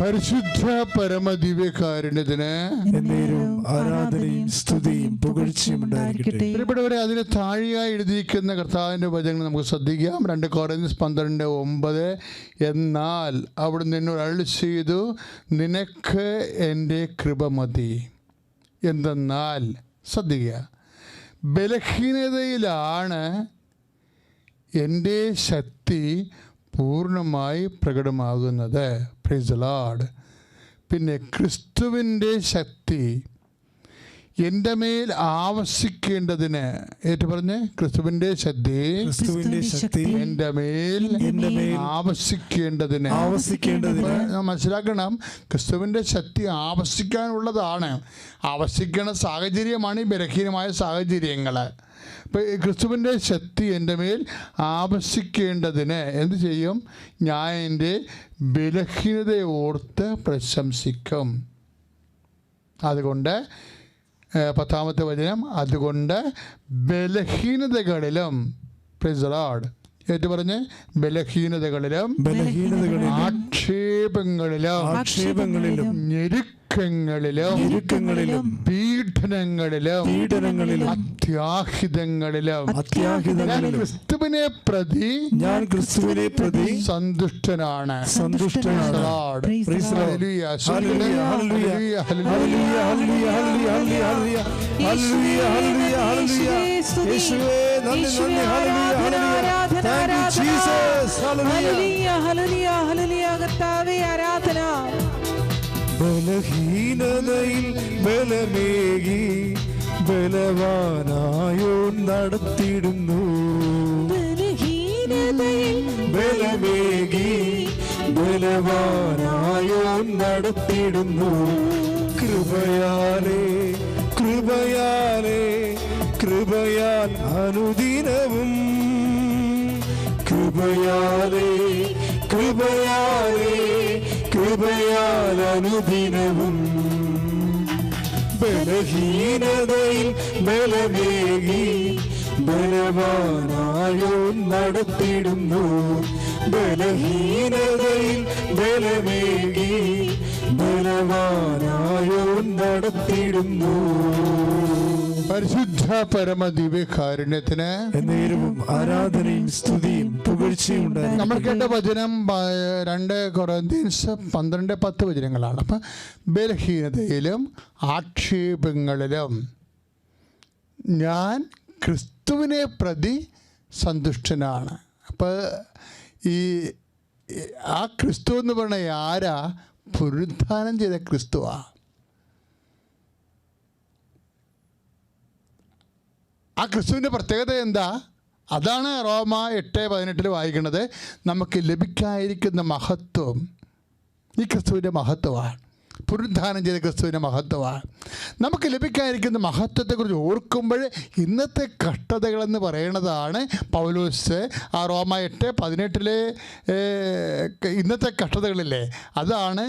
പരിശുദ്ധ പരമദിവ്യകാരുണ്യത്തിന് എന്നേരും ആരാധനയും സ്തുതിയും പുകഴ്ചയും ഉണ്ടായിരിക്കട്ടെ. പ്രിയപ്പെട്ടവരെ അതിന് താഴെയായി എഴുതിയിരിക്കുന്ന കർത്താവിന്റെ വചനങ്ങൾ നമുക്ക് ശ്രദ്ധിക്കാം. രണ്ട് കോറൻസ് പന്ത്രണ്ട് ഒമ്പത്. എന്നാൽ അവിടെ നിന്നൊരു അരുളി ചെയ്തു നിനക്ക് എന്റെ കൃപ മതി. എന്തെന്നാൽ ശ്രദ്ധിക്കുക. ബലഹീനതയിലാണ് എന്റെ ശക്തി പൂർണമായി പ്രകടമാകുന്നത്. പ്രൈസ് ലാഡ് പിന്നെ ക്രിസ്തുവിന്റെ ശക്തി എന്റെ മേൽ ആവശിക്കേണ്ടതിന് ഏറ്റു പറഞ്ഞ് ശക്തി. ക്രിസ്തുവിന്റെ ശക്തി. എന്റെ മേൽ ആവശ്യിക്കേണ്ടതിന് ആവശ്യിക്കേണ്ടതിന് മനസ്സിലാക്കണം ക്രിസ്തുവിന്റെ ശക്തി ആവശിക്കാനുള്ളതാണ്. ആവശിക്കണ സാഹചര്യമാണ് ഈ ബലഹീനമായ സാഹചര്യങ്ങൾ. ഇപ്പം ഈ ക്രിസ്തുവിന്റെ ശക്തി എന്റെ മേൽ ആവശിക്കേണ്ടതിന് എന്ത് ചെയ്യും? ഞാൻ എന്റെ ബലഹീനതയോർത്ത് പ്രശംസിക്കും. അതുകൊണ്ട് പത്താമത്തെ വചനം അതുകൊണ്ട് ബലഹീനതകളിലും പ്രിസറാഡ് ഏറ്റു പറഞ്ഞ് ബലഹീനതകളിലും ബലഹീനതകളിലും ആക്ഷേപങ്ങളിലും ആക്ഷേപങ്ങളിലും ഞെരുക്കങ്ങളിലും ഞെരുക്കങ്ങളിലും പീഡനങ്ങളിലും പീഡനങ്ങളിലും അത്യാഹിതങ്ങളിലും. ഞാൻ അത്യാഹിതങ്ങളിലും ക്രിസ്തുവിനെ പ്രതി ഞാൻ ക്രിസ്തുവിനെ പ്രതി സന്തുഷ്ടനാണ്. സന്തുഷ്ടനാണ്. ആരാധന. ബലഹീനതയിൽ ബലമേകി ബലവാനായോ ബലഹീനതയിൽ ബലമേകി ബലവാനായോ നടത്തിയിടുന്നു കൃപയാലേ കൃപയാലേ കൃപയാൽ അനുദിനവും. കൃപയാലേ കൃപയാലേ കൃപയാൽ അനുദിനവും ബലഹീനതയിൽ ബലമേകി ബലവാനായോ നടത്തിടുന്നു. ബലഹീനതയിൽ ബലമേകി ബലവാനായോ നടത്തിയിടുന്നു പരിശുദ്ധ പരമ ദിവ്യകാരുണ്യത്തിന് നേരവും ആരാധനയും സ്തുതിയും പുകഴ്ചയും നമ്മൾ കേട്ട വചനം രണ്ട് കൊറന്തീൻസ് പന്ത്രണ്ട് പത്ത് വചനങ്ങളാണ്. അപ്പം ബലഹീനതയിലും ആക്ഷേപങ്ങളിലും ഞാൻ ക്രിസ്തുവിനെ പ്രതി സന്തുഷ്ടനാണ്. അപ്പോൾ ഈ ആ ക്രിസ്തു എന്ന് പറഞ്ഞ ആരാ? പുനരുദ്ധാനം ചെയ്ത ക്രിസ്തുവാ. ആ ക്രിസ്തുവിന്റെ പ്രത്യേകത എന്താ? അതാണ് റോമ എട്ട് പതിനെട്ടിൽ വായിക്കുന്നത്. നമുക്ക് ലഭിക്കാതിരിക്കുന്ന മഹത്വം ഈ ക്രിസ്തുവിന്റെ മഹത്വമാണ്. പുനരുദ്ധാനം ചെയ്ത ക്രിസ്തുവിന്റെ മഹത്വമാണ്. നമുക്ക് ലഭിക്കാതിരിക്കുന്ന മഹത്വത്തെക്കുറിച്ച് ഓർക്കുമ്പോൾ ഇന്നത്തെ കഷ്ടതകളെന്ന് പറയുന്നതാണ് പൗലോസ്. ആ റോമ എട്ട് പതിനെട്ടിലെ ഇന്നത്തെ കഷ്ടതകളില്ലേ? അതാണ്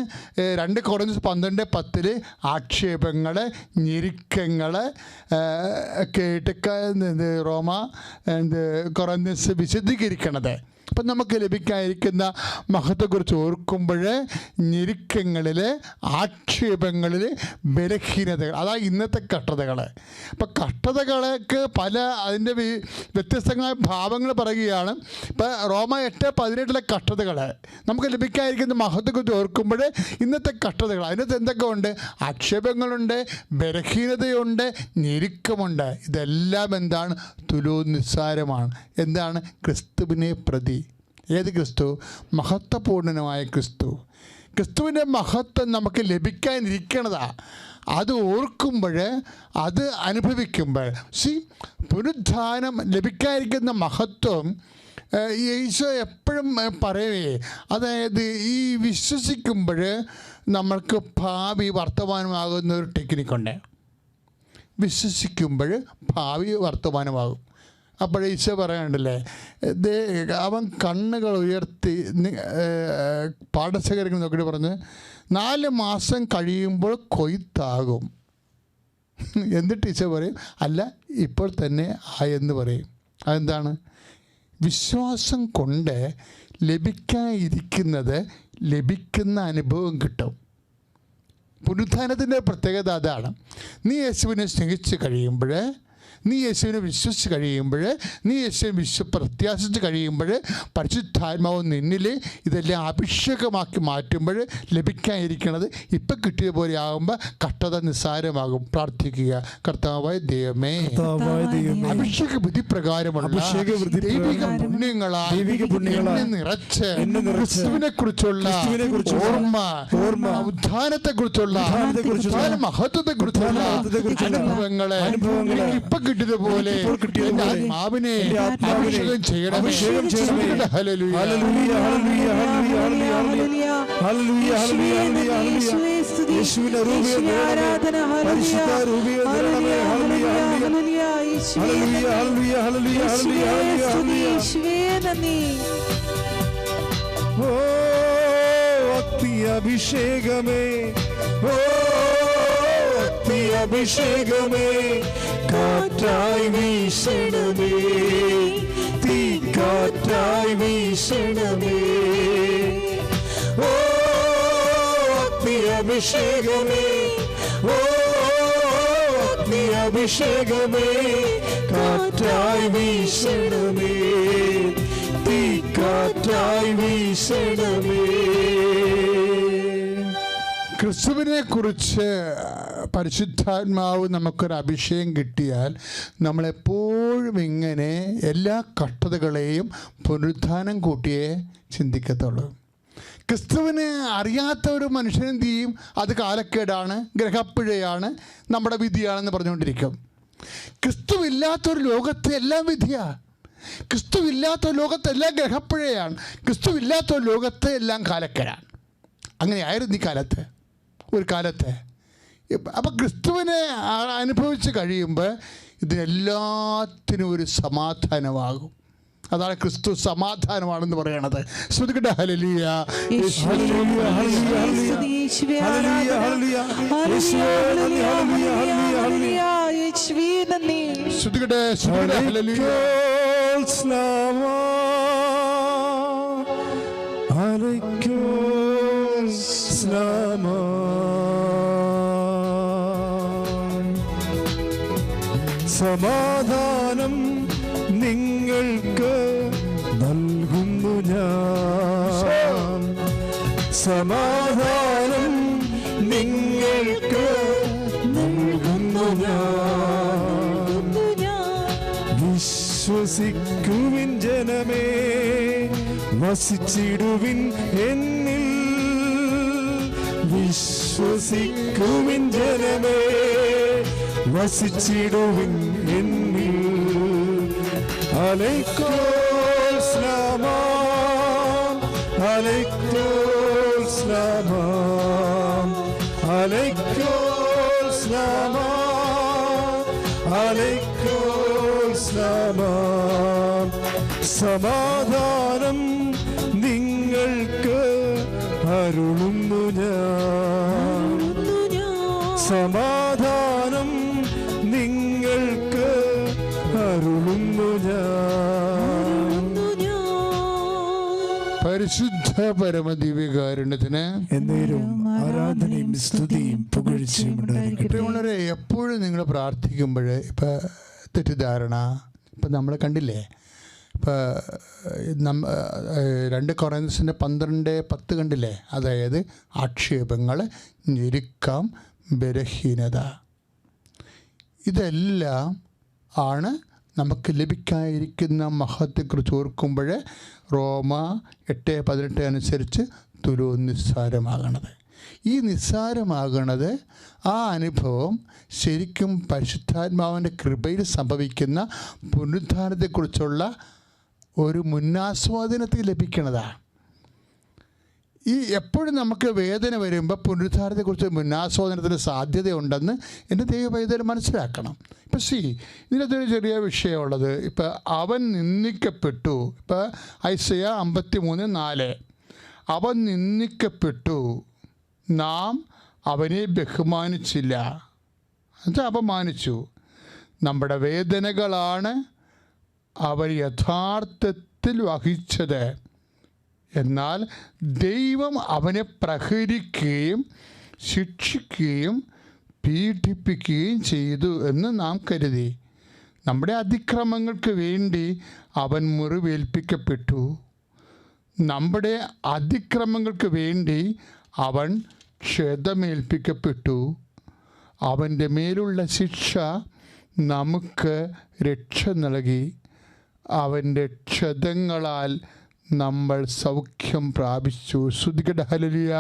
രണ്ട് കോടഞ്ച് പന്ത്രണ്ട് പത്തിൽ ആക്ഷേപങ്ങൾ ഞെരുക്കങ്ങൾ ഒക്കെ ആയിട്ട് ക- ഇത് റോമ കുറഞ്ഞ് വിശദീകരിക്കണത് അപ്പം നമുക്ക് ലഭിക്കാതിരിക്കുന്ന മഹത്വത്തെക്കുറിച്ച് ഓർക്കുമ്പോൾ ഞെരുക്കങ്ങളിൽ ആക്ഷേപങ്ങളിൽ ബലഹീനതകൾ അതാ ഇന്നത്തെ കഷ്ടതകൾ അപ്പം കഷ്ടതകൾക്ക് പല അതിന്റെ വ്യത്യസ്തങ്ങളായ ഭാവങ്ങൾ പറയുകയാണ്. ഇപ്പം റോമ എട്ട് പതിനെട്ടിലെ കഷ്ടതകൾ നമുക്ക് ലഭിക്കാതിരിക്കുന്ന മഹത്തെക്കുറിച്ച് ഓർക്കുമ്പോൾ ഇന്നത്തെ കഷ്ടതകൾ അതിനകത്ത് എന്തൊക്കെ ഉണ്ട് ആക്ഷേപങ്ങളുണ്ട് ബലഹീനതയുണ്ട് ഞെരുക്കമുണ്ട്. ഇതെല്ലാം എന്താണ്? തുലോ നിസ്സാരമാണ് എന്താണ്? ക്രിസ്തുവിനെ പ്രതി. ഏത് ക്രിസ്തു? മഹത്വപൂർണനുമായ ക്രിസ്തു. ക്രിസ്തുവിന്റെ മഹത്വം നമുക്ക് ലഭിക്കാനിരിക്കണതാ. അത് ഓർക്കുമ്പോൾ അത് അനുഭവിക്കുമ്പോൾ. സി പുനരുദ്ധാനം ലഭിക്കാതിരിക്കുന്ന മഹത്വം ഈശോ എപ്പോഴും പറയവേ അതായത് ഈ വിശ്വസിക്കുമ്പോൾ നമ്മൾക്ക് ഭാവി വർത്തമാനമാകുന്ന ഒരു ടെക്നിക്കുണ്ട്. വിശ്വസിക്കുമ്പോൾ ഭാവി വർത്തമാനമാകും. അപ്പോൾ ഈശോ പറയാനുണ്ടല്ലേ അവൻ കണ്ണുകൾ ഉയർത്തി പാടശേഖരങ്ങൾ നോക്കിയിട്ട് പറഞ്ഞ് നാല് മാസം കഴിയുമ്പോൾ കൊയ്ത്താകും. എന്നിട്ട് ഈശോ പറയും അല്ല ഇപ്പോൾ തന്നെ ആയെന്ന് പറയും. അതെന്താണ്? വിശ്വാസം കൊണ്ട് ലഭിക്കാനിരിക്കുന്നത് ലഭിക്കുന്ന അനുഭവം കിട്ടും. പുനരുദ്ധാനത്തിന്റെ പ്രത്യേകത അതാണ്. നീ യേശുവിനെ സ്നേഹിച്ച് കഴിയുമ്പോൾ നീ യേശുവിനെ വിശ്വസിച്ച് കഴിയുമ്പോൾ നീ യേശുവിനെ വിശ്വ പ്രത്യാശിച്ച് കഴിയുമ്പോൾ പരിശുദ്ധാത്മാവ് നിന്നിൽ ഇതെല്ലാം അഭിഷേകമാക്കി മാറ്റുമ്പോൾ ലഭിക്കാനിരിക്കുന്നത് ഇപ്പം കിട്ടിയ പോലെ ആകുമ്പോൾ കഷ്ടത നിസ്സാരമാകും. പ്രാർത്ഥിക്കുക. കർത്താവായ ദൈവമേ. അഭിഷേക ബുദ്ധി പ്രകാരമുള്ള ദൈവിക എന്നെ നിറച്ച് ക്രിസ്തുവിനെ കുറിച്ചുള്ള ഓർമ്മ ഓർമ്മ ഉദ്ധാനത്തെ കുറിച്ചുള്ള മഹത്വത്തെ കുറിച്ചുള്ള അനുഭവങ്ങളെ അനുഭവങ്ങളെ ഇപ്പൊ കിട്ടിയതുപോലെ ആത്മാവിനെ അഭിഷേകം ചെയ്യണമേ അഭിഷേകം ചെയ്യണമേ. ഹല്ലേലൂയ. ഹല്ലേലൂയ, ഹല്ലേലൂയ, ഹല്ലേലൂയ, ഹല്ലേലൂയ, ഹല്ലേലൂയ, ഹല്ലേലൂയ, ഹല്ലേലൂയ, ഹല്ലേലൂയ. യേശുവിന്റെ രൂപീകരണം തരണമേ. പരിശുദ്ധ രൂപീകരണം തരണമേ. ഹല്ലേലൂയ, ഹല്ലേലൂയ. ഹല്ലേലൂയ, ഹല്ലേലൂയ, ഹല്ലേലൂയ, ഹല്ലേലൂയ, ഹല്ലേലൂയ, ഹല്ലേലൂയ. ഓ അത്തി അഭിഷേകമേ ഓ അഭിഷേകമേ കാറ്റായി വീശണമേ. തീ കാറ്റായി വീശണമേ. ഓ അഗ്നി അഭിഷേകമേ ഓ അഗ്നി അഭിഷേകമേ കാറ്റായി വീശണമേ. തീ കാറ്റായി വീശണമേ. ക്രിസ്തുവിനെ കുറിച്ച് പരിശുദ്ധാത്മാവ് നമുക്കൊരു അഭിഷേകം കിട്ടിയാൽ നമ്മളെപ്പോഴും ഇങ്ങനെ എല്ലാ കഷ്ടതകളെയും പുനരുദ്ധാനം കൂട്ടിയേ ചിന്തിക്കത്തുള്ളൂ. ക്രിസ്തുവിനെ അറിയാത്ത ഒരു മനുഷ്യനെന്ത് ചെയ്യും അത് കാലക്കേടാണ് ഗ്രഹപ്പിഴയാണ് നമ്മുടെ വിധിയാണെന്ന് പറഞ്ഞുകൊണ്ടിരിക്കും. ക്രിസ്തുവില്ലാത്തൊരു ലോകത്തെ എല്ലാം വിധിയാണ് ക്രിസ്തുവില്ലാത്ത ലോകത്തെ എല്ലാം ഗ്രഹപ്പിഴയാണ്. ക്രിസ്തുവില്ലാത്ത ലോകത്തെ എല്ലാം കാലക്കേടാണ്. അങ്ങനെയായിരുന്നു ഈ കാലത്ത്. ഒരു കാലത്ത് അപ്പം ക്രിസ്തുവിനെ അനുഭവിച്ച് കഴിയുമ്പോൾ ഇതിനെല്ലാത്തിനും ഒരു സമാധാനമാകും. അതാണ് ക്രിസ്തു സമാധാനമാണെന്ന് പറയണത്. ശ്രദ്ധിക്കട്ടെ ഹലലിയ ഹല്ലേലൂയ, ഹല്ലേലൂയ, ഹല്ലേലൂയ. ഹല്ലേലൂയ, സമാധാനം നിങ്ങൾക്ക് നൽകുന്നു ഞാൻ. സമാധാനം നിങ്ങൾക്ക് നൽകുന്നു ഞാൻ. വിശ്വസിക്കുവിൻ ജനമേ വസിച്ചിടുവിൻ എന്നിൽ. വിശ്വസിക്കുവിൻ ജനമേ വസിച്ചിടുവിൻ എന്നിൽ സ്ലാമാം സ്ലാമാം സ്ലാമാം സ്ലാമാം സമാധാനം നിങ്ങൾക്ക് അരുളുന്നു ഞാൻ. സമാധാനം പരിശുദ്ധ പരമദിവ്യകാരുണ്യത്തിന് എന്നേരും ആരാധനയും സ്തുതിയും പുകഴ്ചയും ഉണ്ടായിരിക്കട്ടെ. എപ്പോഴും നിങ്ങൾ പ്രാർത്ഥിക്കുമ്പോൾ ഇപ്പം തെറ്റിദ്ധാരണ ഇപ്പം നമ്മൾ കണ്ടില്ലേ? ഇപ്പം നമ്മ രണ്ട് കൊറൻസിന്റെ പന്ത്രണ്ട് പത്ത് കണ്ടില്ലേ? അതായത് ആക്ഷേപങ്ങൾ ഞെരുക്കം ബലഹീനത. ഇതെല്ലാം ആണ് നമുക്ക് ലഭിക്കാതിരിക്കുന്ന മഹത്വത്തെക്കുറിച്ച് ഓർക്കുമ്പോൾ റോമ എട്ട് പതിനെട്ട് അനുസരിച്ച് തുലു നിസ്സാരമാകണത്. ഈ നിസ്സാരമാകണത് ആ അനുഭവം ശരിക്കും പരിശുദ്ധാത്മാവിന്റെ കൃപയിൽ സംഭവിക്കുന്ന പുനരുദ്ധാനത്തെക്കുറിച്ചുള്ള ഒരു മുന്നാസ്വാദനത്തിൽ ലഭിക്കുന്നതാണ് ഈ എപ്പോഴും നമുക്ക് വേദന വരുമ്പോൾ പുനരുദ്ധാരത്തെക്കുറിച്ച് മുന്നാസ്വാദനത്തിന് സാധ്യതയുണ്ടെന്ന് എന്റെ ദൈവവൈദ്യം മനസ്സിലാക്കണം. ഇപ്പം സി ഇതിനകത്തൊരു ചെറിയ വിഷയമുള്ളത്. ഇപ്പം അവൻ നിന്ദിക്കപ്പെട്ടു. ഇപ്പം ഐസയ അമ്പത്തി മൂന്ന് നാല്. അവൻ നിന്ദിക്കപ്പെട്ടു. നാം അവനെ ബഹുമാനിച്ചില്ല. എന്നുവെച്ചാൽ അപമാനിച്ചു. നമ്മുടെ വേദനകളാണ് അവൻ യഥാർത്ഥത്തിൽ വഹിച്ചത്. എന്നാൽ ദൈവം അവനെ പ്രഹരിക്കുകയും ശിക്ഷിക്കുകയും പീഡിപ്പിക്കുകയും ചെയ്തു എന്ന് നാം കരുതി. നമ്മുടെ അതിക്രമങ്ങൾക്ക് വേണ്ടി അവൻ മുറിവേൽപ്പിക്കപ്പെട്ടു. നമ്മുടെ അതിക്രമങ്ങൾക്ക് വേണ്ടി അവൻ ക്ഷതമേൽപ്പിക്കപ്പെട്ടു. അവന്റെ മേലുള്ള ശിക്ഷ നമുക്ക് രക്ഷ നൽകി. അവന്റെ ക്ഷതങ്ങളാൽ നമ്മൾ സൗഖ്യം പ്രാപിച്ചു. ശ്രുതികട ഹലലിയ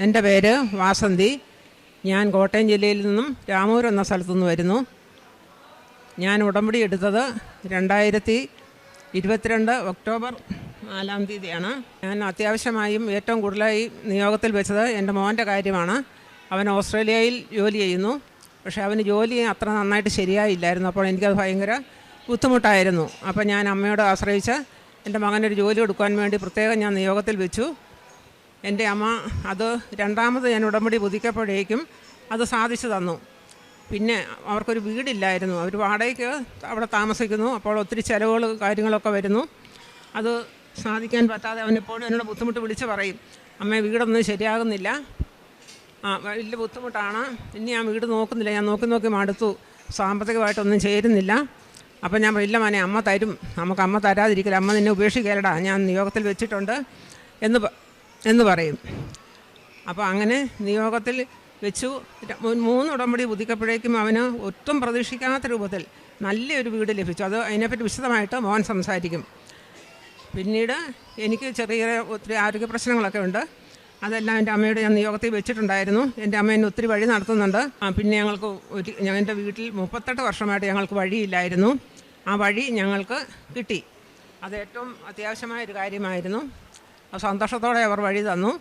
എന്റെ പേര് വാസന്തി. ഞാൻ കോട്ടയം ജില്ലയിൽ നിന്നും രാമൂർ എന്ന സ്ഥലത്തു നിന്ന് വരുന്നു. ഞാൻ ഉടമ്പടി എടുത്തത് രണ്ടായിരത്തി ഇരുപത്തിരണ്ട് ഒക്ടോബർ നാലാം തീയതിയാണ്. ഞാൻ അത്യാവശ്യമായും ഏറ്റവും കൂടുതലായി നിയോഗത്തിൽ വെച്ചത് എന്റെ മോന്റെ കാര്യമാണ്. അവൻ ഓസ്ട്രേലിയയിൽ ജോലി ചെയ്യുന്നു. പക്ഷേ അവന് ജോലി അത്ര നന്നായിട്ട് ശരിയായില്ലായിരുന്നു. അപ്പോൾ എനിക്കത് ഭയങ്കര ബുദ്ധിമുട്ടായിരുന്നു. അപ്പോൾ ഞാൻ അമ്മയോട് ആശ്രയിച്ച് എന്റെ മകനൊരു ജോലി കൊടുക്കാൻ വേണ്ടി പ്രത്യേകം ഞാൻ നിയോഗത്തിൽ വെച്ചു. എന്റെ അമ്മ അത് രണ്ടാമത് ഞാൻ ഉടമ്പടി പുതിക്കപ്പോഴേക്കും അത് സാധിച്ചു തന്നു. പിന്നെ അവർക്കൊരു വീടില്ലായിരുന്നു. അവർ വാടകയ്ക്ക് അവിടെ താമസിക്കുന്നു. അപ്പോൾ ഒത്തിരി ചിലവുകൾ കാര്യങ്ങളൊക്കെ വരുന്നു. അത് സാധിക്കാൻ പറ്റാതെ അവനെപ്പോഴും എന്നോട് ബുദ്ധിമുട്ട് വിളിച്ച് പറയും. അമ്മ വീടൊന്നും ശരിയാകുന്നില്ല. ആ വലിയ ബുദ്ധിമുട്ടാണ്. ഇനി ഞാൻ വീട് നോക്കുന്നില്ല. ഞാൻ നോക്കി നോക്കി മടുത്തു. സാമ്പത്തികമായിട്ടൊന്നും ചേരുന്നില്ല. അപ്പം ഞാൻ ഇല്ല മോനെ അമ്മ തരും. നമുക്ക് അമ്മ തരാതിരിക്കില്ല അമ്മ നിന്നെ ഉപേക്ഷിക്കലടാ. ഞാൻ നിയോഗത്തിൽ വെച്ചിട്ടുണ്ട്. എന്ന് എന്ന് പറയും. അപ്പോൾ അങ്ങനെ നിയോഗത്തിൽ വെച്ചു. മൂന്ന് ഉടമ്പടി പുതുക്കപ്പോഴേക്കും അവന് ഒട്ടും പ്രതീക്ഷിക്കാത്ത രൂപത്തിൽ നല്ലൊരു വീട് ലഭിച്ചു. അത് അതിനെപ്പറ്റി വിശദമായിട്ട് മോഹൻ സംസാരിക്കും. പിന്നീട് എനിക്ക് ചെറിയ ഒത്തിരി ആരോഗ്യ പ്രശ്നങ്ങളൊക്കെ ഉണ്ട്. അതെല്ലാം എന്റെ അമ്മയുടെ ഞാൻ നിയോഗത്തിൽ വെച്ചിട്ടുണ്ടായിരുന്നു. എന്റെ അമ്മ എന്നെ ഒത്തിരി വഴി നടത്തുന്നുണ്ട്. പിന്നെ ഞങ്ങൾക്ക് ഒരു എന്റെ വീട്ടിൽ മുപ്പത്തെട്ട് വർഷമായിട്ട് ഞങ്ങൾക്ക് വഴിയില്ലായിരുന്നു. ആ വഴി ഞങ്ങൾക്ക് കിട്ടി. അത് ഏറ്റവും അത്യാവശ്യമായ ഒരു കാര്യമായിരുന്നു സന്തോഷത്തോടെ അവർ വഴി തന്നു.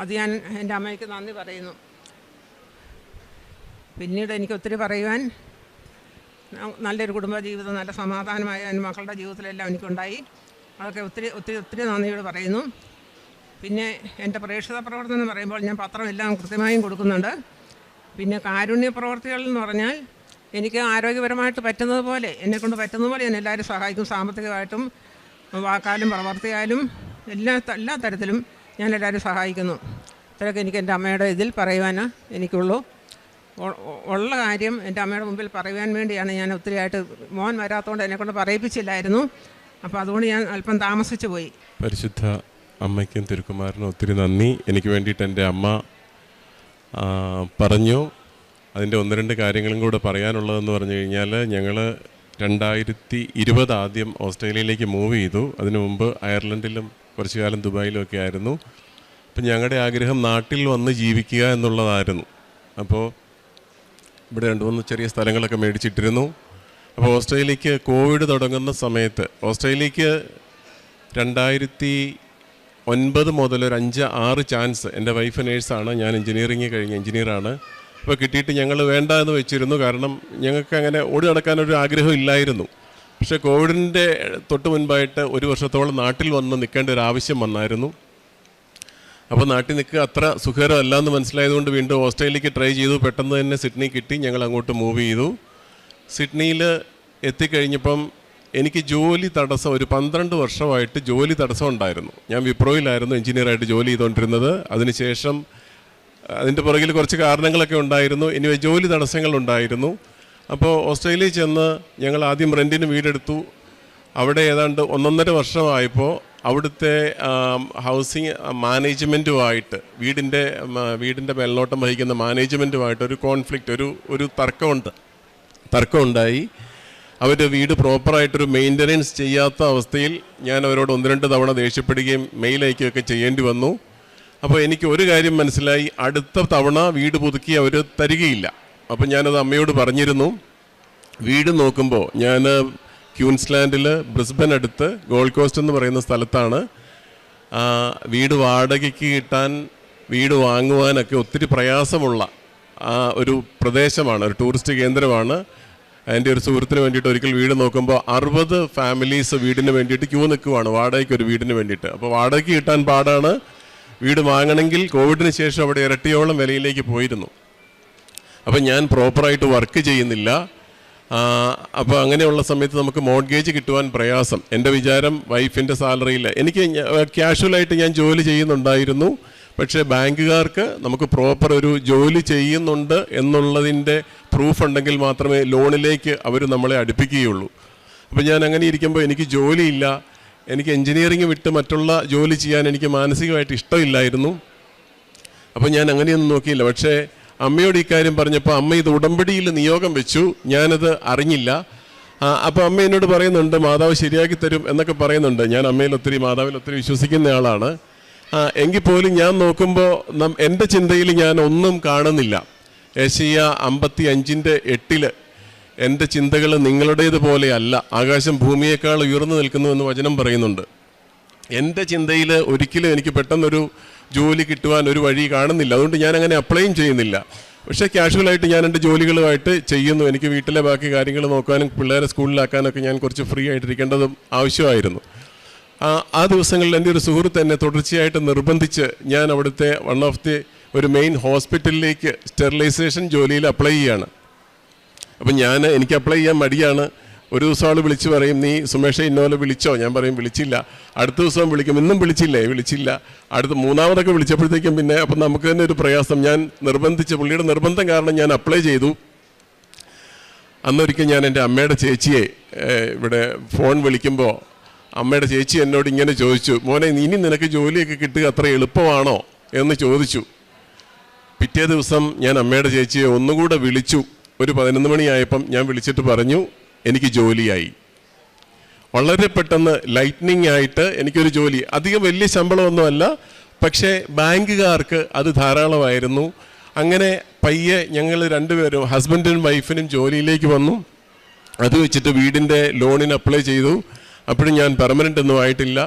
അത് ഞാൻ എന്റെ അമ്മയ്ക്ക് നന്ദി പറയുന്നു. പിന്നീട് എനിക്ക് ഒത്തിരി പറയുവാൻ നല്ലൊരു കുടുംബ ജീവിതം നല്ല സമാധാനമായ എന്റെ മക്കളുടെ ജീവിതത്തിലെല്ലാം എനിക്കുണ്ടായി. അതൊക്കെ ഒത്തിരി ഒത്തിരി ഒത്തിരി നന്ദിയോട് പറയുന്നു. പിന്നെ എന്റെ പ്രേക്ഷിത പ്രവർത്തനം എന്ന് പറയുമ്പോൾ ഞാൻ പത്രം എല്ലാം കൃത്യമായും കൊടുക്കുന്നുണ്ട്. പിന്നെ കാരുണ്യ പ്രവർത്തികൾ എന്ന് പറഞ്ഞാൽ എനിക്ക് ആരോഗ്യപരമായിട്ട് പറ്റുന്നതുപോലെ എന്നെക്കൊണ്ട് പറ്റുന്നത് പോലെ ഞാൻ എല്ലാവരും സഹായിക്കും. സാമ്പത്തികമായിട്ടും വാക്കാലും പ്രവർത്തിയാലും എല്ലാ എല്ലാ തരത്തിലും ഞാൻ എല്ലാവരും സഹായിക്കുന്നു. ഇത്രയൊക്കെ എനിക്ക് എന്റെ അമ്മയുടെ ഇതിൽ പറയുവാൻ എനിക്കുള്ളൂ. ഉള്ള കാര്യം എന്റെ അമ്മയുടെ മുമ്പിൽ പറയുവാൻ വേണ്ടിയാണ് ഞാൻ ഒത്തിരിയായിട്ട് മോൻ വരാത്തതുകൊണ്ട് എന്നെക്കൊണ്ട് പറയിപ്പിച്ചില്ലായിരുന്നു. അപ്പോൾ അതുകൊണ്ട് ഞാൻ അല്പം താമസിച്ചു പോയി പരിശുദ്ധ അമ്മയ്ക്കും തിരുക്കുമാരനും ഒത്തിരി നന്ദി. എനിക്ക് വേണ്ടിയിട്ട് എന്റെ അമ്മ പറഞ്ഞു. അതിന്റെ ഒന്ന് രണ്ട് കാര്യങ്ങളും കൂടെ പറയാനുള്ളതെന്ന് പറഞ്ഞു കഴിഞ്ഞാൽ ഞങ്ങൾ രണ്ടായിരത്തി ഇരുപത് ആദ്യം ഓസ്ട്രേലിയയിലേക്ക് മൂവ് ചെയ്തു. അതിനു മുമ്പ് അയർലൻഡിലും കുറച്ചു കാലം ദുബായിലും ഒക്കെ ആയിരുന്നു. അപ്പം ഞങ്ങളുടെ ആഗ്രഹം നാട്ടിൽ വന്ന് ജീവിക്കുക എന്നുള്ളതായിരുന്നു. അപ്പോൾ ഇവിടെ രണ്ട് മൂന്ന് ചെറിയ സ്ഥലങ്ങളൊക്കെ മേടിച്ചിട്ടിരുന്നു. അപ്പോൾ ഓസ്ട്രേലിയക്ക് കോവിഡ് തുടങ്ങുന്ന സമയത്ത് ഓസ്ട്രേലിയക്ക് രണ്ടായിരത്തി ഒൻപത് മുതൽ ഒരു അഞ്ച് ആറ് ചാൻസ് എന്റെ വൈഫ് നേഴ്സാണ് ഞാൻ എഞ്ചിനീയറിങ് കഴിഞ്ഞ എഞ്ചിനീയറാണ് അപ്പോൾ കിട്ടിയിട്ട് ഞങ്ങൾ വേണ്ട എന്ന് വെച്ചിരുന്നു. കാരണം ഞങ്ങൾക്ക് അങ്ങനെ ഓടി നടക്കാനൊരു ആഗ്രഹം ഇല്ലായിരുന്നു. പക്ഷേ കോവിഡിന്റെ തൊട്ട് മുൻപായിട്ട് ഒരു വർഷത്തോളം നാട്ടിൽ വന്ന് നിൽക്കേണ്ട ഒരു ആവശ്യം വന്നായിരുന്നു. അപ്പോൾ നാട്ടിൽ നിൽക്കുക അത്ര സുഖകരമല്ല എന്ന് മനസ്സിലായതുകൊണ്ട് വീണ്ടും ഓസ്ട്രേലിയക്ക് ട്രൈ ചെയ്തു. പെട്ടെന്ന് തന്നെ സിഡ്നി കിട്ടി. ഞങ്ങൾ അങ്ങോട്ട് മൂവ് ചെയ്തു. സിഡ്നിയിൽ എത്തിക്കഴിഞ്ഞപ്പം എനിക്ക് ജോലി തടസ്സം ഒരു പന്ത്രണ്ട് വർഷമായിട്ട് ജോലി തടസ്സം ഉണ്ടായിരുന്നു. ഞാൻ വിപ്രോയിലായിരുന്നു എഞ്ചിനീയറായിട്ട് ജോലി ചെയ്തുകൊണ്ടിരുന്നത്. അതിനുശേഷം അതിന്റെ പുറകിൽ കുറച്ച് കാരണങ്ങളൊക്കെ ഉണ്ടായിരുന്നു. ഇനി ജോലി തടസ്സങ്ങൾ ഉണ്ടായിരുന്നു. അപ്പോൾ ഓസ്ട്രേലിയയിൽ ചെന്ന് ഞങ്ങൾ ആദ്യം റെന്റിന് വീടെടുത്തു. അവിടെ ഏതാണ്ട് ഒന്നൊന്നര വർഷമായപ്പോൾ അവിടുത്തെ ഹൗസിങ് മാനേജ്മെന്റുമായിട്ട് വീടിന്റെ വീടിന്റെ മേൽനോട്ടം വഹിക്കുന്ന മാനേജ്മെന്റുമായിട്ട് ഒരു കോൺഫ്ലിക്റ്റ് ഒരു ഒരു തർക്കമുണ്ട്. തർക്കമുണ്ടായി. അവർ വീട് പ്രോപ്പറായിട്ടൊരു മെയിന്റനൻസ് ചെയ്യാത്ത അവസ്ഥയിൽ ഞാൻ അവരോട് ഒന്ന് രണ്ട് തവണ ദേഷ്യപ്പെടുകയും മെയിൽ അയക്കുകയൊക്കെ ചെയ്യേണ്ടി വന്നു. അപ്പോൾ എനിക്ക് ഒരു കാര്യം മനസ്സിലായി. അടുത്ത തവണ വീട് പുതുക്കി അവർ തരികയില്ല. അപ്പം ഞാനത് അമ്മയോട് പറഞ്ഞിരുന്നു. വീട് നോക്കുമ്പോൾ ഞാൻ ക്യൂൻസ്ലാൻഡിൽ ബ്രിസ്ബൻ അടുത്ത് ഗോൾഡ് കോസ്റ്റ് എന്ന് പറയുന്ന സ്ഥലത്താണ്. വീട് വാടകയ്ക്ക് കിട്ടാൻ വീട് വാങ്ങുവാനൊക്കെ ഒത്തിരി പ്രയാസമുള്ള ഒരു പ്രദേശമാണ് ഒരു ടൂറിസ്റ്റ് കേന്ദ്രമാണ്. എന്റെ ഒരു സുഹൃത്തിന് വേണ്ടിയിട്ട് ഒരിക്കൽ വീട് നോക്കുമ്പോൾ അറുപത് ഫാമിലീസ് വീടിന് വേണ്ടിയിട്ട് ക്യൂ നിൽക്കുവാണ്. വാടകയ്ക്ക് ഒരു വീടിന് വേണ്ടിയിട്ട്. അപ്പോൾ വാടകയ്ക്ക് കിട്ടാൻ പാടാണ്. വീട് വാങ്ങണമെങ്കിൽ കോവിഡിന് ശേഷം അവിടെ ഇരട്ടിയോളം വിലയിലേക്ക് പോയിരുന്നു. അപ്പം ഞാൻ പ്രോപ്പറായിട്ട് വർക്ക് ചെയ്യുന്നില്ല. അപ്പോൾ അങ്ങനെയുള്ള സമയത്ത് നമുക്ക് മോഡ്ഗേജ് കിട്ടുവാൻ പ്രയാസം. എന്റെ വിചാരം വൈഫിന്റെ സാലറിയിൽ എനിക്ക് ക്യാഷ്വലായിട്ട് ഞാൻ ജോലി ചെയ്യുന്നുണ്ടായിരുന്നു. പക്ഷേ ബാങ്കുകാർക്ക് നമുക്ക് പ്രോപ്പർ ഒരു ജോലി ചെയ്യുന്നുണ്ട് എന്നുള്ളതിന്റെ പ്രൂഫ് ഉണ്ടെങ്കിൽ മാത്രമേ ലോണിലേക്ക് അവർ നമ്മളെ അടുപ്പിക്കുകയുള്ളൂ. അപ്പം ഞാൻ അങ്ങനെ ഇരിക്കുമ്പോൾ എനിക്ക് ജോലിയില്ല. എനിക്ക് എൻജിനീയറിംഗ് വിട്ട് മറ്റുള്ള ജോലി ചെയ്യാൻ എനിക്ക് മാനസികമായിട്ട് ഇഷ്ടമില്ലായിരുന്നു. അപ്പോൾ ഞാൻ അങ്ങനെയൊന്നും നോക്കിയില്ല. പക്ഷേ അമ്മയോട് ഇക്കാര്യം പറഞ്ഞപ്പോൾ അമ്മ ഇത് ഉടമ്പടിയിൽ നിയോഗം വെച്ചു. ഞാനത് അറിഞ്ഞില്ല. അപ്പോൾ അമ്മ എന്നോട് പറയുന്നുണ്ട് മാതാവ് ശരിയാക്കി തരും എന്നൊക്കെ പറയുന്നുണ്ട്. ഞാൻ അമ്മയിൽ ഒത്തിരി മാതാവിൽ ഒത്തിരി വിശ്വസിക്കുന്ന ആളാണ്. എങ്കിൽ പോലും ഞാൻ നോക്കുമ്പോൾ എന്റെ ചിന്തയിൽ ഞാൻ ഒന്നും കാണുന്നില്ല. ഏഷ്യ അമ്പത്തി അഞ്ചിന്റെ എട്ടിൽ എന്റെ ചിന്തകൾ നിങ്ങളുടേതുപോലെ അല്ല. ആകാശം ഭൂമിയേക്കാൾ ഉയർന്നു നിൽക്കുന്നു എന്ന് വചനം പറയുന്നുണ്ട്. എന്റെ ചിന്തയിൽ ഒരിക്കലും എനിക്ക് പെട്ടെന്നൊരു ജോലി കിട്ടുവാൻ ഒരു വഴി കാണുന്നില്ല. അതുകൊണ്ട് ഞാൻ അങ്ങനെ അപ്ലൈയും ചെയ്യുന്നില്ല. പക്ഷേ ക്യാഷ്വലായിട്ട് ഞാൻ എന്റെ ജോലികളുമായിട്ട് ചെയ്യുന്നു. എനിക്ക് വീട്ടിലെ ബാക്കി കാര്യങ്ങൾ നോക്കാനും പിള്ളേരെ സ്കൂളിലാക്കാനൊക്കെ ഞാൻ കുറച്ച് ഫ്രീ ആയിട്ടിരിക്കേണ്ടതും ആവശ്യമായിരുന്നു. ആ ദിവസങ്ങളിൽ എന്റെ ഒരു സുഹൃത്ത് എന്നെ തുടർച്ചയായിട്ട് നിർബന്ധിച്ച് ഞാൻ അവിടുത്തെ വൺ ഓഫ് ദി ഒരു മെയിൻ ഹോസ്പിറ്റലിലേക്ക് സ്റ്റെറിലൈസേഷൻ ജോലിയിൽ അപ്ലൈ ചെയ്യാണ്. അപ്പം ഞാൻ എനിക്ക് അപ്ലൈ ചെയ്യാൻ മടിയാണ്. ഒരു ദിവസം ആൾ വിളിച്ച് പറയും നീ സുമേഷ ഇന്നോലെ വിളിച്ചോ? ഞാൻ പറയും വിളിച്ചില്ല. അടുത്ത ദിവസം വിളിക്കും ഇന്നും വിളിച്ചില്ലേ? വിളിച്ചില്ല. അടുത്ത മൂന്നാമതൊക്കെ വിളിച്ചപ്പോഴത്തേക്കും പിന്നെ അപ്പം നമുക്ക് തന്നെ ഒരു പ്രയാസം. ഞാൻ നിർബന്ധിച്ച് പുള്ളിയുടെ നിർബന്ധം കാരണം ഞാൻ അപ്ലൈ ചെയ്തു. അന്നൊരിക്കൽ ഞാൻ എന്റെ അമ്മയുടെ ചേച്ചിയെ ഇവിടെ ഫോൺ വിളിക്കുമ്പോൾ അമ്മയുടെ ചേച്ചി എന്നോട് ഇങ്ങനെ ചോദിച്ചു മോനെ ഇനി നിനക്ക് ജോലിയൊക്കെ കിട്ടുക അത്ര എളുപ്പമാണോ? എന്ന് ചോദിച്ചു. പിറ്റേ ദിവസം ഞാൻ അമ്മയുടെ ചേച്ചിയെ ഒന്നുകൂടെ വിളിച്ചു. ഒരു പതിനൊന്ന് മണിയായപ്പം ഞാൻ വിളിച്ചിട്ട് പറഞ്ഞു എനിക്ക് ജോലിയായി. വളരെ പെട്ടെന്ന് ലൈറ്റ്നിങ് ആയിട്ട് എനിക്കൊരു ജോലി. അധികം വലിയ ശമ്പളമൊന്നുമല്ല പക്ഷേ ബാങ്കുകാർക്ക് അത് ധാരാളമായിരുന്നു. അങ്ങനെ പയ്യെ ഞങ്ങൾ രണ്ടുപേരും ഹസ്ബൻഡിനും വൈഫിനും ജോലിയിലേക്ക് വന്നു. അത് വെച്ചിട്ട് വീടിന്റെ ലോണിന് അപ്ലൈ ചെയ്തു. അപ്പോഴും ഞാൻ പെർമനന്റ് ഒന്നും ആയിട്ടില്ല.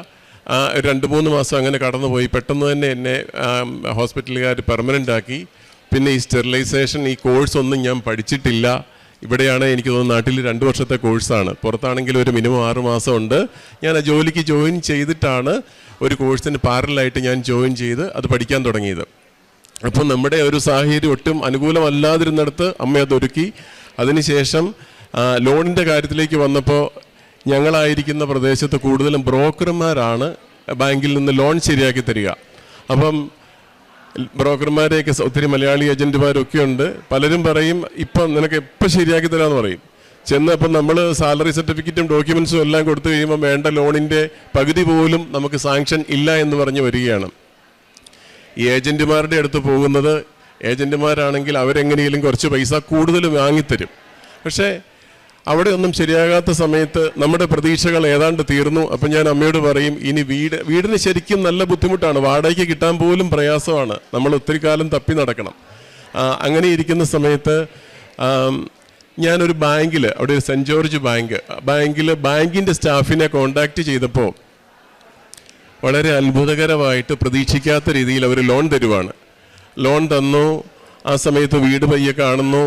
രണ്ട് മൂന്ന് മാസം അങ്ങനെ കടന്നുപോയി. പെട്ടെന്ന് തന്നെ എന്നെ ഹോസ്പിറ്റലുകാർ പെർമനന്റ് ആക്കി. പിന്നെ ഈ സ്റ്റെറിലൈസേഷൻ ഈ കോഴ്സ് ഒന്നും ഞാൻ പഠിച്ചിട്ടില്ല. ഇവിടെയാണ് എനിക്ക് തോന്നുന്നത് നാട്ടിൽ രണ്ട് വർഷത്തെ കോഴ്സാണ് പുറത്താണെങ്കിൽ ഒരു മിനിമം ആറ് മാസം ഉണ്ട്. ഞാൻ ആ ജോലിക്ക് ജോയിൻ ചെയ്തിട്ടാണ് ഒരു കോഴ്സിന് പാരലായിട്ട് ഞാൻ ജോയിൻ ചെയ്ത് അത് പഠിക്കാൻ തുടങ്ങിയത്. അപ്പോൾ നമ്മുടെ ഒരു സാഹചര്യം ഒട്ടും അനുകൂലമല്ലാതിരുന്നിടത്ത് അമ്മ അതൊരുക്കി അതിനുശേഷം ലോണിന്റെ കാര്യത്തിലേക്ക് വന്നപ്പോൾ ഞങ്ങളായിരിക്കുന്ന പ്രദേശത്ത് കൂടുതലും ബ്രോക്കർമാരാണ് ബാങ്കിൽ നിന്ന് ലോൺ ശരിയാക്കി തരിക. അപ്പം ബ്രോക്കർമാരെയൊക്കെ ഒത്തിരി മലയാളി ഏജന്റുമാരൊക്കെ ഉണ്ട് പലരും പറയും ഇപ്പം നിനക്ക് എപ്പോൾ ശരിയാക്കി തരാമെന്ന് പറയും. ചെന്ന് അപ്പം നമ്മൾ സാലറി സർട്ടിഫിക്കറ്റും ഡോക്യുമെൻസും എല്ലാം കൊടുത്തു കഴിയുമ്പോൾ വേണ്ട ലോണിന്റെ പകുതി പോലും നമുക്ക് സാങ്ഷൻ ഇല്ല എന്ന് പറഞ്ഞ് വരികയാണ്. ഈ ഏജന്റുമാരുടെ അടുത്ത് പോകുന്നത് ഏജന്റുമാരാണെങ്കിൽ അവരെങ്ങനെയെങ്കിലും കുറച്ച് പൈസ കൂടുതൽ വാങ്ങിത്തരും. പക്ഷേ അവിടെ ഒന്നും ശരിയാകാത്ത സമയത്ത് നമ്മുടെ പ്രതീക്ഷകൾ ഏതാണ്ട് തീർന്നു. അപ്പം ഞാൻ അമ്മയോട് പറയും ഇനി വീട് വീടിന് ശരിക്കും നല്ല ബുദ്ധിമുട്ടാണ്. വാടകയ്ക്ക് കിട്ടാൻ പോലും പ്രയാസമാണ്. നമ്മൾ ഒത്തിരി കാലം തപ്പി നടക്കണം. അങ്ങനെ ഇരിക്കുന്ന സമയത്ത് ഞാനൊരു ബാങ്കിൽ അവിടെ ഒരു സെന്റ് ജോർജ് ബാങ്ക് ബാങ്കിൽ ബാങ്കിന്റെ സ്റ്റാഫിനെ കോണ്ടാക്ട് ചെയ്തപ്പോൾ വളരെ അത്ഭുതകരമായിട്ട് പ്രതീക്ഷിക്കാത്ത രീതിയിൽ അവർ ലോൺ തരുവാണ്. ലോൺ തന്നു ആ സമയത്ത് വീട് പയ്യെ കാണുന്നു.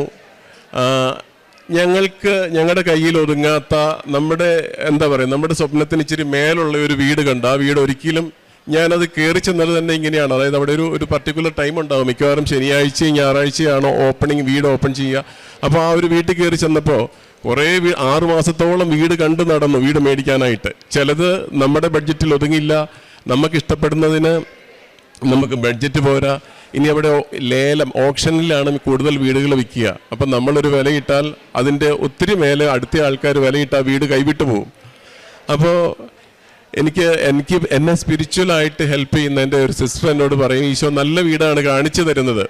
ഞങ്ങൾക്ക് ഞങ്ങളുടെ കയ്യിൽ ഒതുങ്ങാത്ത നമ്മുടെ എന്താ പറയുക നമ്മുടെ സ്വപ്നത്തിന് ഇച്ചിരി മേലുള്ള ഒരു വീട് കണ്ട് ആ വീട് ഒരിക്കലും ഞാനത് കയറി ചെന്നത് തന്നെ ഇങ്ങനെയാണ്. അതായത് അവിടെ ഒരു ഒരു പർട്ടിക്കുലർ ടൈം ഉണ്ടാവും. മിക്കവാറും ശനിയാഴ്ചയും ഞായറാഴ്ചയാണോ ഓപ്പണിംഗ് വീട് ഓപ്പൺ ചെയ്യുക. അപ്പോൾ ആ ഒരു വീട്ടിൽ കയറി ചെന്നപ്പോൾ കുറേ ആറു മാസത്തോളം വീട് കണ്ടു നടന്നു വീട് മേടിക്കാനായിട്ട്. ചിലത് നമ്മുടെ ബഡ്ജറ്റിൽ ഒതുങ്ങില്ല. നമുക്ക് ഇഷ്ടപ്പെടുന്നതിന് നമുക്ക് ബഡ്ജറ്റ് പോരാ. ഇനി അവിടെ ലേലം ഓപ്ഷനിലാണ് കൂടുതൽ വീടുകൾ വിൽക്കുക. അപ്പം നമ്മളൊരു വിലയിട്ടാൽ അതിന്റെ ഒത്തിരി മേലെ അടുത്ത ആൾക്കാർ വിലയിട്ടാൽ വീട് കൈവിട്ടു പോകും അപ്പോൾ എനിക്ക് എനിക്ക് എന്നെ സ്പിരിച്വലായിട്ട് ഹെൽപ്പ് ചെയ്യുന്ന എന്റെ ഒരു സിസ്റ്റർ എന്നോട് പറയും ഈശോ നല്ല വീടാണ് കാണിച്ചു തരുന്നത്.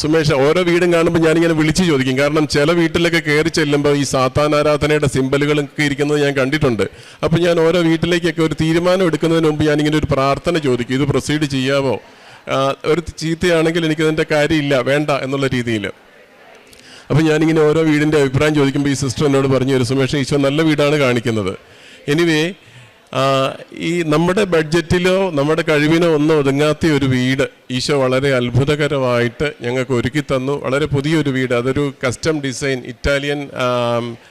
സുമേഷ് ഓരോ വീടും കാണുമ്പോൾ ഞാനിങ്ങനെ വിളിച്ചു ചോദിക്കും. കാരണം ചില വീട്ടിലൊക്കെ കയറി ചെല്ലുമ്പോൾ ഈ സാത്താൻ ആരാധനയുടെ സിമ്പലുകളൊക്കെ ഇരിക്കുന്നത് ഞാൻ കണ്ടിട്ടുണ്ട്. അപ്പോൾ ഞാൻ ഓരോ വീട്ടിലേക്കൊക്കെ ഒരു തീരുമാനം എടുക്കുന്നതിന് മുമ്പ് ഞാനിങ്ങനെ ഒരു പ്രാർത്ഥന ചോദിക്കും. ഇത് പ്രൊസീഡ് ചെയ്യാമോ ഒരു ചീത്തയാണെങ്കിൽ എനിക്കതിന്റെ കാര്യമില്ല വേണ്ട എന്നുള്ള രീതിയിൽ. അപ്പം ഞാനിങ്ങനെ ഓരോ വീടിന്റെ അഭിപ്രായം ചോദിക്കുമ്പോൾ ഈ സിസ്റ്റർ എന്നോട് പറഞ്ഞു ഒരു സുമേഷ് ഈശോ നല്ല വീടാണ് കാണിക്കുന്നത്. എനിവേ ഈ നമ്മുടെ ബഡ്ജറ്റിലോ നമ്മുടെ കഴിവിനോ ഒന്നും ഒതുങ്ങാത്ത ഒരു വീട് ഈശോ വളരെ അത്ഭുതകരമായിട്ട് ഞങ്ങൾക്ക് ഒരുക്കി തന്നു. വളരെ പുതിയൊരു വീട്. അതൊരു custom design Italian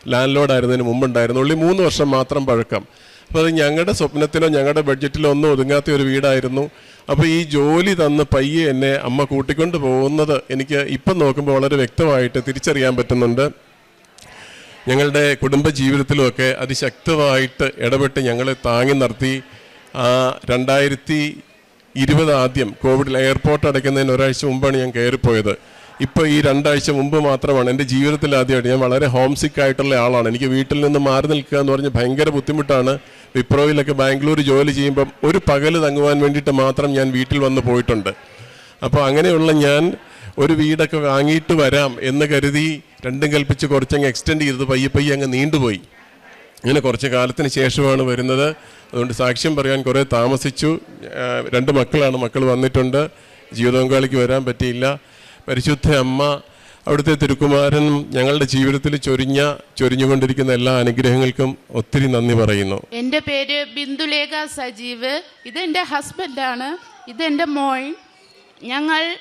landlord ആയിരുന്നതിന് മുമ്പുണ്ടായിരുന്നു. ഉള്ളി മൂന്ന് വർഷം മാത്രം പഴക്കം. അപ്പോൾ അത് ഞങ്ങളുടെ സ്വപ്നത്തിലോ ഞങ്ങളുടെ ബഡ്ജറ്റിലോ ഒന്നും ഒതുങ്ങാത്ത ഒരു വീടായിരുന്നു. അപ്പോൾ ഈ ജോലി തന്ന് പയ്യെ എന്നെ അമ്മ കൂട്ടിക്കൊണ്ട് പോകുന്നത് എനിക്ക് ഇപ്പം നോക്കുമ്പോൾ വളരെ വ്യക്തമായിട്ട് തിരിച്ചറിയാൻ പറ്റുന്നുണ്ട്. ഞങ്ങളുടെ കുടുംബ ജീവിതത്തിലുമൊക്കെ അതിശക്തമായിട്ട് ഇടപെട്ട് ഞങ്ങളെ താങ്ങി നിർത്തി. ആ രണ്ടായിരത്തി ഇരുപത് ആദ്യം കോവിഡിൽ എയർപോർട്ട് അടയ്ക്കുന്നതിന് ഒരാഴ്ച മുമ്പാണ് ഞാൻ കയറിപ്പോയത്. ഇപ്പോൾ ഈ രണ്ടാഴ്ച മുമ്പ് മാത്രമാണ് എന്റെ ജീവിതത്തിൽ ആദ്യമായിട്ട് ഞാൻ വളരെ ഹോം സിക്ക് ആയിട്ടുള്ള ആളാണ്. എനിക്ക് വീട്ടിൽ നിന്ന് മാറി നിൽക്കുക എന്ന് പറഞ്ഞ് ഭയങ്കര ബുദ്ധിമുട്ടാണ്. വിപ്രോയിലൊക്കെ ബാംഗ്ലൂർ ജോലി ചെയ്യുമ്പം ഒരു പകൽ തങ്ങുവാൻ വേണ്ടിയിട്ട് മാത്രം ഞാൻ വീട്ടിൽ വന്ന് പോയിട്ടുണ്ട്. അപ്പോൾ അങ്ങനെയുള്ള ഞാൻ ഒരു വീടൊക്കെ വാങ്ങിയിട്ട് വരാം എന്ന് കരുതി രണ്ടും കൽപ്പിച്ച് കുറച്ചങ്ങ് എക്സ്റ്റെൻഡ് ചെയ്തത് പയ്യെ പയ്യെ അങ്ങ് നീണ്ടുപോയി. ഇങ്ങനെ കുറച്ച് കാലത്തിന് ശേഷമാണ് വരുന്നത്. അതുകൊണ്ട് സാക്ഷ്യം പറയാൻ കുറേ താമസിച്ചു. രണ്ട് മക്കളാണ്. മക്കൾ വന്നിട്ടുണ്ട്. ജീവിതപങ്കാളിക്ക് വരാൻ പറ്റിയില്ല. പരിശുദ്ധ അമ്മ അവിടുത്തെ തിരുക്കുമാരൻ ഞങ്ങളുടെ ജീവിതത്തിൽ ചൊരിഞ്ഞ ചൊരിഞ്ഞുകൊണ്ടിരിക്കുന്ന എല്ലാ അനുഗ്രഹങ്ങൾക്കും ഒത്തിരി നന്ദി പറയുന്നു. എന്റെ പേര് ബിന്ദുലേഖ സജീവ്. ഇത് എന്റെ ഹസ്ബൻഡാണ്. ഇത് എന്റെ മോൻ. ഞങ്ങൾ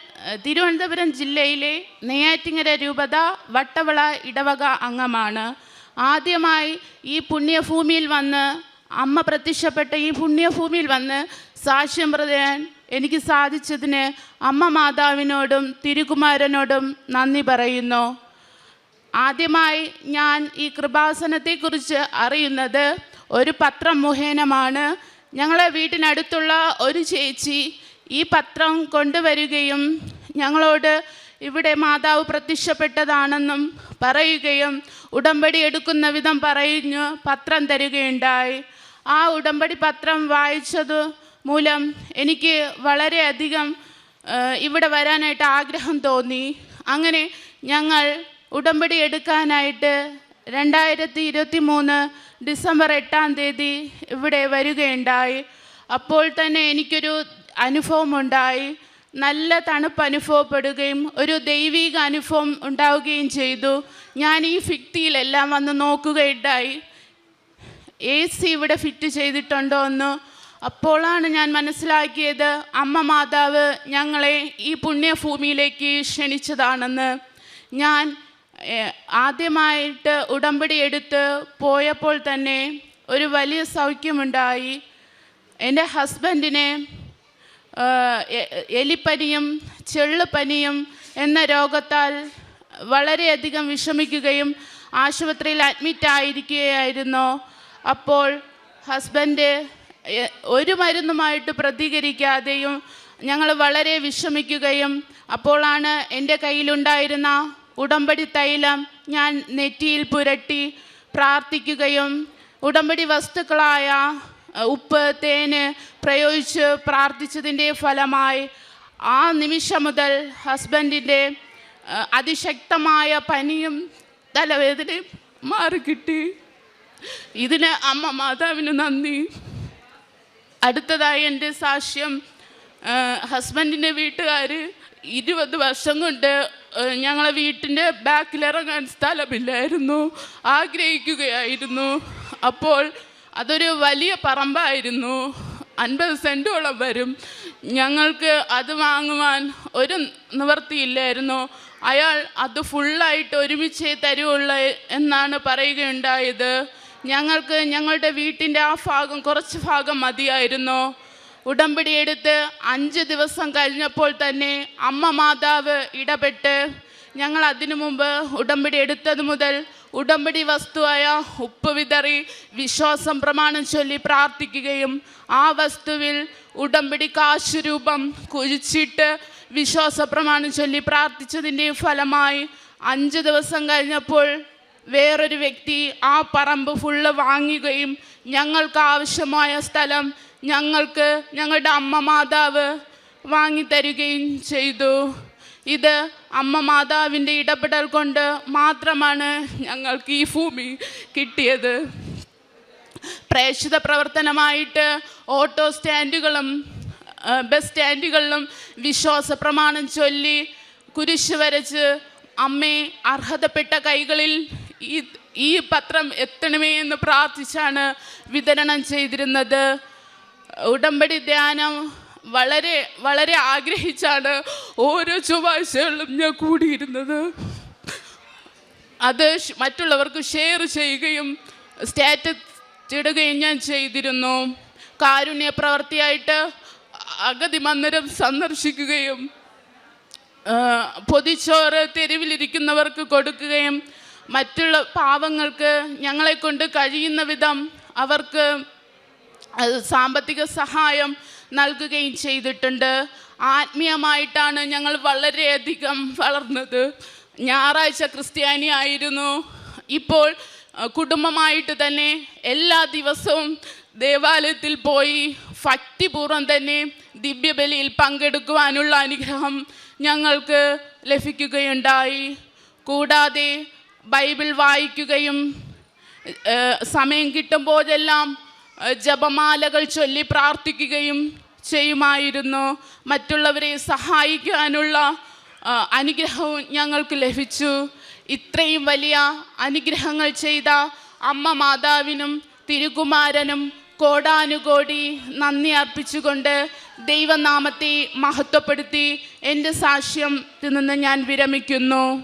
തിരുവനന്തപുരം ജില്ലയിലെ നെയ്യാറ്റിങ്ങര രൂപത വട്ടവള ഇടവക അംഗമാണ്. ആദ്യമായി ഈ പുണ്യഭൂമിയിൽ വന്ന് അമ്മ പ്രത്യക്ഷപ്പെട്ട ഈ പുണ്യഭൂമിയിൽ വന്ന് സാക്ഷ്യം പറയാൻ എനിക്ക് സാധിച്ചതിന് അമ്മ മാതാവിനോടും തിരുകുമാരനോടും നന്ദി പറയുന്നു. ആദ്യമായി ഞാൻ ഈ കൃപാസനത്തെക്കുറിച്ച് അറിയുന്നത് ഒരു പത്രം മുഖേനമാണ്. ഞങ്ങളെ വീട്ടിനടുത്തുള്ള ഒരു ചേച്ചി ഈ പത്രം കൊണ്ടുവരികയും ഞങ്ങളോട് ഇവിടെ മാതാവ് പ്രത്യക്ഷപ്പെട്ടതാണെന്നും പറയുകയും ഉടമ്പടി എടുക്കുന്ന വിധം പറഞ്ഞു പത്രം തരികയുണ്ടായി. ആ ഉടമ്പടി പത്രം വായിച്ചത് മൂലം എനിക്ക് വളരെയധികം ഇവിടെ വരാനായിട്ട് ആഗ്രഹം തോന്നി. അങ്ങനെ ഞങ്ങൾ ഉടമ്പടി എടുക്കാനായിട്ട് രണ്ടായിരത്തി ഇരുപത്തി മൂന്ന് ഡിസംബർ എട്ടാം തീയതി ഇവിടെ വരികയുണ്ടായി. അപ്പോൾ തന്നെ എനിക്കൊരു അനുഭവമുണ്ടായി. നല്ല തണുപ്പ് അനുഭവപ്പെടുകയും ഒരു ദൈവിക അനുഭവം ഉണ്ടാവുകയും ചെയ്തു. ഞാൻ ഈ ഫിക്തിയിലെല്ലാം വന്ന് നോക്കുകയുണ്ടായി. എ സി ഇവിടെ ഫിറ്റ് ചെയ്തിട്ടുണ്ടോ എന്ന് അപ്പോഴാണ് ഞാൻ മനസ്സിലാക്കിയത് അമ്മ മാതാവ് ഞങ്ങളെ ഈ പുണ്യഭൂമിയിലേക്ക് ക്ഷണിച്ചതാണെന്ന്. ഞാൻ ആദ്യമായിട്ട് ഉടമ്പടി എടുത്ത് പോയപ്പോൾ തന്നെ ഒരു വലിയ സൗഖ്യമുണ്ടായി. എന്റെ ഹസ്ബൻഡിനെ എലിപ്പനിയും ചെള്ളുപനിയും എന്ന രോഗത്താൽ വളരെയധികം വിഷമിക്കുകയും ആശുപത്രിയിൽ അഡ്മിറ്റ് ആയിരിക്കുകയായിരുന്നു അപ്പോൾ ഹസ്ബൻഡ് ഒരു മരുന്നുമായിട്ട് പ്രതികരിക്കാതെയും ഞങ്ങൾ വളരെ വിഷമിക്കുകയും അപ്പോഴാണ് എന്റെ കയ്യിലുണ്ടായിരുന്ന ഉടമ്പടി തൈലം ഞാൻ നെറ്റിയിൽ പുരട്ടി പ്രാർത്ഥിക്കുകയും ഉടമ്പടി വസ്തുക്കളായ ഉപ്പ് തേന് പ്രയോഗിച്ച് പ്രാർത്ഥിച്ചതിന്റെ ഫലമായി ആ നിമിഷം മുതൽ ഹസ്ബൻഡിന്റെ അതിശക്തമായ പനിയും തലവേദനയും മാറിക്കിട്ടി. ഇതിന് അമ്മ മാതാവിന് നന്ദി. അടുത്തതായി എന്റെ സാക്ഷ്യം ഹസ്ബൻഡിന്റെ വീട്ടുകാർ ഇരുപത് വർഷം കൊണ്ട് ഞങ്ങളെ വീട്ടിന്റെ ബാക്കിലിറങ്ങാൻ സ്ഥലമില്ലായിരുന്നു ആഗ്രഹിക്കുകയായിരുന്നു. അപ്പോൾ അതൊരു വലിയ പറമ്പായിരുന്നു. അൻപത് സെന്റോളം വരും. ഞങ്ങൾക്ക് അത് വാങ്ങുവാൻ ഒരു നിവർത്തിയില്ലായിരുന്നു അയാൾ അത് ഫുള്ളായിട്ട് ഒരുമിച്ചേ തരുവുള്ളൂ എന്നാണ് പറയുകയുണ്ടായത്. ഞങ്ങൾക്ക് ഞങ്ങളുടെ വീട്ടിന്റെ ആ ഭാഗം കുറച്ച് ഭാഗം മതിയായിരുന്നു. ഉടമ്പടി എടുത്ത് അഞ്ച് ദിവസം കഴിഞ്ഞപ്പോൾ തന്നെ അമ്മ മാതാവ് ഇടപെട്ട് ഞങ്ങൾ അതിനു മുമ്പ് ഉടമ്പടി എടുത്തത് മുതൽ ഉടമ്പടി വസ്തുവായ ഉപ്പ് വിതറി വിശ്വാസം പ്രമാണം ചൊല്ലി പ്രാർത്ഥിക്കുകയും ആ വസ്തുവിൽ ഉടമ്പടി കാശുരൂപം കുഴിച്ചിട്ട് വിശ്വാസ പ്രമാണം ചൊല്ലി പ്രാർത്ഥിച്ചതിന്റെ ഫലമായി അഞ്ച് ദിവസം കഴിഞ്ഞപ്പോൾ വേറൊരു വ്യക്തി ആ പറമ്പ് ഫുള്ള് വാങ്ങുകയും ഞങ്ങൾക്ക് ആവശ്യമായ സ്ഥലം ഞങ്ങൾക്ക് ഞങ്ങളുടെ അമ്മ മാതാവ് വാങ്ങിത്തരികയും ചെയ്തു. ഇത് അമ്മ മാതാവിന്റെ ഇടപെടൽ കൊണ്ട് മാത്രമാണ് ഞങ്ങൾക്ക് ഈ ഭൂമി കിട്ടിയത്. പ്രേക്ഷിത പ്രവർത്തനമായിട്ട് ഓട്ടോ സ്റ്റാൻഡുകളും ബസ് സ്റ്റാൻഡുകളിലും വിശ്വാസ പ്രമാണം ചൊല്ലി കുരിശ് വരച്ച് അമ്മേ അർഹതപ്പെട്ട കൈകളിൽ ഈ ഈ പത്രം എത്തണമേ എന്ന് പ്രാർത്ഥിച്ചാണ് വിതരണം ചെയ്തിരുന്നത്. ഉടമ്പടി ധ്യാനം വളരെ വളരെ ആഗ്രഹിച്ചാണ് ഓരോ ചൊവ്വാഴ്ചകളിലും ഞാൻ കൂടിയിരുന്നത്. അത് മറ്റുള്ളവർക്ക് ഷെയർ ചെയ്യുകയും സ്റ്റാറ്റസ് ഇടുകയും ഞാൻ ചെയ്തിരുന്നു. കാരുണ്യ പ്രവൃത്തിയായിട്ട് അഗതി മന്ദിരം സന്ദർശിക്കുകയും പൊതിച്ചോറ് തെരുവിലിരിക്കുന്നവർക്ക് കൊടുക്കുകയും മറ്റുള്ള പാവങ്ങൾക്ക് ഞങ്ങളെ കൊണ്ട് കഴിയുന്ന വിധം അവർക്ക് സാമ്പത്തിക സഹായം നൽകുകയും ചെയ്തിട്ടുണ്ട്. ആത്മീയമായിട്ടാണ് ഞങ്ങൾ വളരെയധികം വളർന്നത്. ഞായറാഴ്ച ക്രിസ്ത്യാനി ആയിരുന്നു. ഇപ്പോൾ കുടുംബമായിട്ട് തന്നെ എല്ലാ ദിവസവും ദേവാലയത്തിൽ പോയി ഭക്തിപൂർവം തന്നെ ദിവ്യബലിയിൽ പങ്കെടുക്കുവാനുള്ള അനുഗ്രഹം ഞങ്ങൾക്ക് ലഭിക്കുകയുണ്ടായി. കൂടാതെ ബൈബിൾ വായിക്കുകയും സമയം കിട്ടുമ്പോഴെല്ലാം ജപമാലകൾ ചൊല്ലി പ്രാർത്ഥിക്കുകയും ചെയ്യുമായിരുന്നു. മറ്റുള്ളവരെ സഹായിക്കാനുള്ള അനുഗ്രഹവും ഞങ്ങൾക്ക് ലഭിച്ചു. ഇത്രയും വലിയ അനുഗ്രഹങ്ങൾ ചെയ്ത അമ്മ മാതാവിനും തിരുകുമാരനും കോടാനുകോടി നന്ദി അർപ്പിച്ചുകൊണ്ട് ദൈവനാമത്തെ മഹത്വപ്പെടുത്തി എന്റെ സാക്ഷ്യം നിന്ന് ഞാൻ വിരമിക്കുന്നു.